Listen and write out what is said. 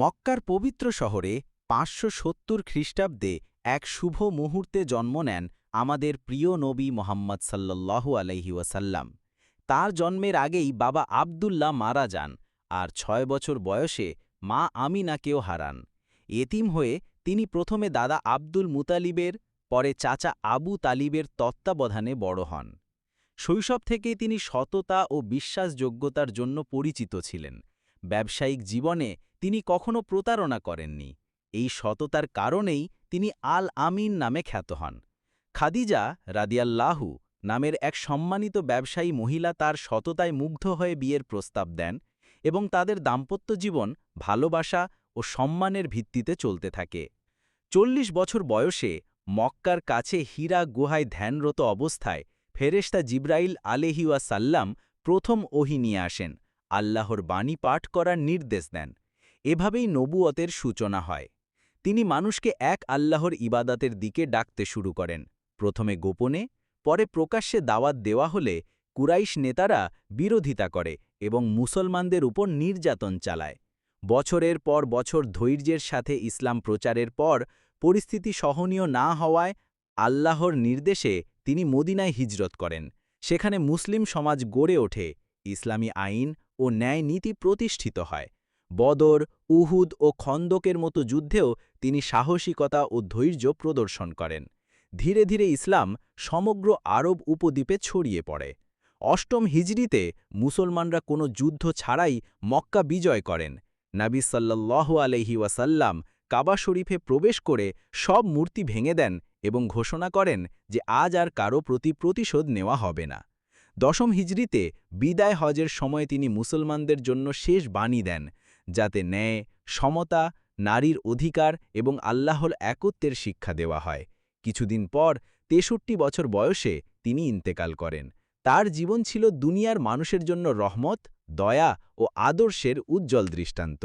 মক্কার পবিত্র শহরে পাঁচশো সত্তর খ্রিস্টাব্দে এক শুভ মুহূর্তে জন্ম নেন আমাদের প্রিয় নবী মোহাম্মদ সাল্লাল্লাহু আলাইহি ওয়াসাল্লাম। তার জন্মের আগেই বাবা আবদুল্লাহ মারা যান আর ছয় বছর বয়সে মা আমিনাকেও হারান। এতিম হয়ে তিনি প্রথমে দাদা আব্দুল মুতালিবের, পরে চাচা আবু তালিবের তত্ত্বাবধানে বড় হন। শৈশব থেকেই তিনি সততা ও বিশ্বাসযোগ্যতার জন্য পরিচিত ছিলেন। ব্যবসায়িক জীবনে তিনি কখনো প্রতারণা করেননি। এই সততার কারণেই তিনি আল আমিন নামে খ্যাত হন। খাদিজা রাদিয়াল্লাহু নামের এক সম্মানিত ব্যবসায়ী মহিলা তার সততায় মুগ্ধ হয়ে বিয়ের প্রস্তাব দেন এবং তাদের দাম্পত্য জীবন ভালোবাসা ও সম্মানের ভিত্তিতে চলতে থাকে। চল্লিশ বছর বয়সে মক্কার কাছে হীরা গুহায় ধ্যানরত অবস্থায় ফেরেশতা জিব্রাইল আলেহিওয়া সাল্লাম প্রথম ওহি নিয়ে আসেন। আল্লাহর বাণী পাঠ করার নির্দেশ দেন। এভাবেই নবুয়তের সূচনা হয়। তিনি মানুষকে এক আল্লাহর ইবাদাতের দিকে ডাকতে শুরু করেন। প্রথমে গোপনে, পরে প্রকাশ্যে দাওয়াত দেওয়া হলে কুরাইশ নেতারা বিরোধিতা করে এবং মুসলমানদের উপর নির্যাতন চালায়। বছরের পর বছর ধৈর্যের সাথে ইসলাম প্রচারের পর পরিস্থিতি সহনীয় না হওয়ায় আল্লাহর নির্দেশে তিনি মদিনায় হিজরত করেন। সেখানে মুসলিম সমাজ গড়ে ওঠে। ইসলামী আইন ও ন্যায় নীতি প্রতিষ্ঠিত হয়। বদর, উহুদ ও খন্দকের মতো যুদ্ধেও তিনি সাহসিকতা ও ধৈর্য প্রদর্শন করেন। ধীরে ধীরে ইসলাম সমগ্র আরব উপদ্বীপে ছড়িয়ে পড়ে। অষ্টম হিজরিতে মুসলমানরা কোনো যুদ্ধ ছাড়াই মক্কা বিজয় করেন। নাবি সাল্লাহ আলহি ওয়াসাল্লাম কাবা শরীফে প্রবেশ করে সব মূর্তি ভেঙে দেন এবং ঘোষণা করেন যে আজ আর কারও প্রতি প্রতিশোধ নেওয়া হবে না। দশম হিজরিতে বিদায় হজের সময় তিনি মুসলমানদের জন্য শেষ বাণী দেন, যাতে ন্যায়, সমতা, নারীর অধিকার এবং আল্লাহর একত্বের শিক্ষা দেওয়া হয়। কিছুদিন পর তেষট্টি বছর বয়সে তিনি ইন্তেকাল করেন। তার জীবন ছিল দুনিয়ার মানুষের জন্য রহমত, দয়া ও আদর্শের উজ্জ্বল দৃষ্টান্ত।